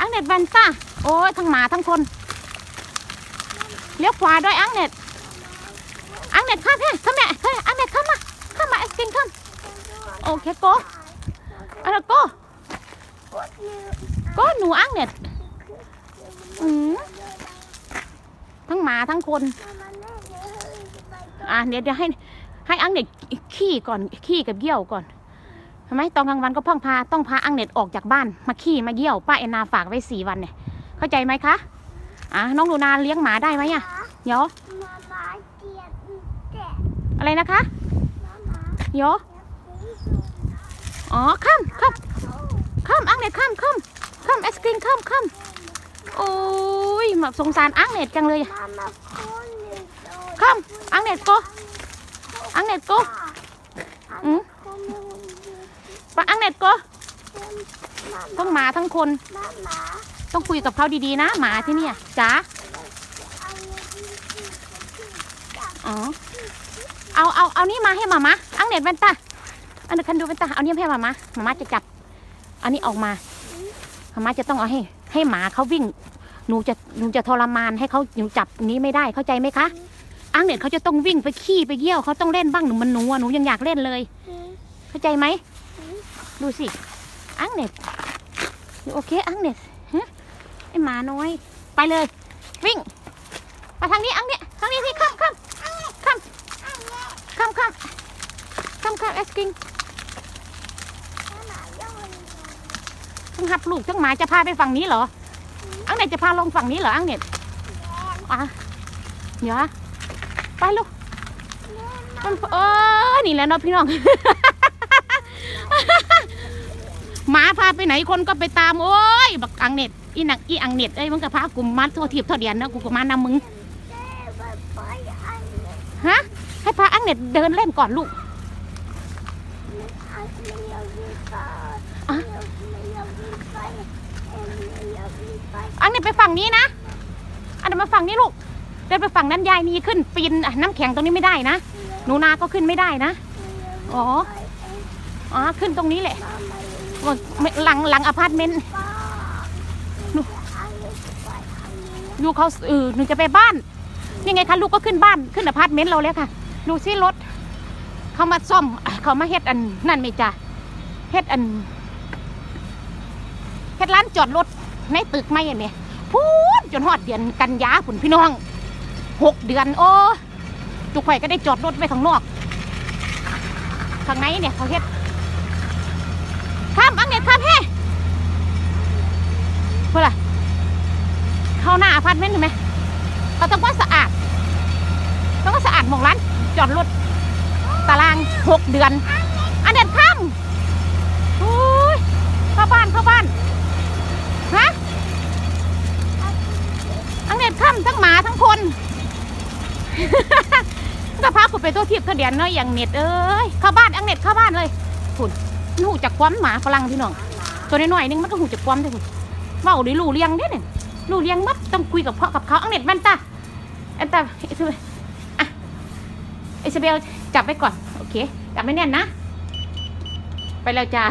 อังเน็ตแวนต้าโอ้ยทั้งหมาทั้งคนเลี้ยวขวาด้วยอังเน็ตอังเน็ตข้ามแม่ข้ามแม่เฮ้ยอังเน็ตข้ามมาข้ามมาไอ้สกินข้ามโอเคโกอันนั้โกโกหนูอังเน็ตอืมทั้งหมาทั้งคนอะเดี๋ยวเดี๋ยวให้ให้อังเน็ตขี้ก่อนขี้กับเยี่ยวก่อน ทำไมตอนกลางวันก็พ่องพาต้องพาอังเน็ตออกจากบ้านมาขี้มาเยี่ยวป้าแอนนาฝากไว้สี่วันเนี่ย เข้าใจไหมคะอะน้องดูนาเลี้ยงหมาได้ไหมอะเดี๋ยวมามาเจียแกะอะไรนะคะเดี๋ยวอ๋อข้ามข้ามข้ามอังเน็ตข้ามข้ามข้ามไอศกรีมข้ามข้ามโอ้ยแบบสงสารอังเน็ตจังเลยมามาคนหนึ่งโดนข้ามอังเน็ตโกอังเน็ตโกอืม คนหนึ่ง ปะอังเน็ตโกมาทั้งหมาทั้งคน ต้องคุยกับเขาดีๆนะ หมาที่นี่จ๋าอ๋อเอาเอาเอานี่มาให้หมามาอังเน็ตแว่นตาอันนี้คันดูแว่นตาเอานี่ให้หมามาหมามาจะจับอันนี้ออกมาหมามาจะต้องเอาให้ ให้หมาเขาวิ่ง หนูจะหนูจะทรมานให้เขาหนูจับนี้ไม่ได้เข้าใจไหมคะอังเน็ตเขาจะต้องวิ่งไปขี้ไปเยี่ยวเขาต้องเล่นบ้างหนูมันหนูอะหนูยังอยากเล่นเลย เข้าใจไหม ดูสิอังเน็ตโอเคอังเน็ตฮะไอหมาน้อย ไปเลย วิ่งไปทางนี้อังเนี้ยทางนี้สิข้ามข้ามข้ามข้ามข้ามข้ามข้ามเอสกิงทั้งหับลูกทั้งหมาจะพาไปฝั่งนี้เหรออังเน็ตจะพาลงฝั่งนี้เหรออังเน็ตอะเดี๋ยวไปลูกมันเออนี่แหละเนาะพี่น้อง หมาพา ไปไหนคนก็ไปตามโอ้ยบักอังเน็ตอีนักอีอังเน็ตเอ้ยมึงก็พากูมาทั่วทีบทั่วเดียนนะกูก็มานำมึงฮะให้พาอังเน็ตเดินเล่นก่อนลูกอังเน็ตไปฝั่งนี้นะอันเดี๋ยวมาฝั่งนี้ลูกเดินไปฝั่งนั้นยายนี่ขึ้นปีนน้ำแข็งตรงนี้ไม่ได้นะหนูนาก็ขึ้นไม่ได้นะอ๋ออ๋อขึ้นตรงนี้แหละ หลังหลังอพาร์ตเมนต์ลูกเขาเออหนูจะไปบ้านนี่ไงคะลูกก็ขึ้นบ้านขึ้นอพาร์ตเมนต์เราแล้วค่ะ ดูซิรถเขามาซ่อมเขามาเฮ็ดอันนั่นไม่จ้ะเฮ็ดอันเฮ็ดร้านจอดรถในตึกไม่เห็นไหมพูดจนหอดเดือนกันยาผุนพี่น้องหกเดือน โอ้จุกไข่ก็ได้จอดรถไว้ข้างนอกข้างในเนี่ยเขาเฮ็ด ข้ามอังเน็ตข้ามเฮ้เพื่ออะไรเข้าหน้าอพาร์ตเมนต์เห็นไหมเขาต้องว่าสะอาด ต้องว่าสะอาดหมองร้านจอดรถตารางหกเดือน อันเด็ดข้ามอุ้ยเข้าบ้านเข้าบ้านฮะทั้งเน็ตข้ามทั้งหมาทั้งคนก็พาคุณไปตัวทิพย์ตัวเดียนเนาะอย่างเน็ตเอ้ยเข้าบ้านอังเน็ตเข้าบ้านเลยคุณ มันหูจักความหมาฝรั่งพี่น้องตัวน้อยๆนึงมันก็หูจักความเด้คุณเว้าได้รู้เลี้ยงเด้เนี่ยรู้เลี้ยงมัดต้องคุยกับพ่อกับเขาอังเน็ตแม่นตาแอนตาอิสเบลอะอิสเบลจับไปก่อนโอเคจับไม่แน่นนะ ไปแล้วจ้า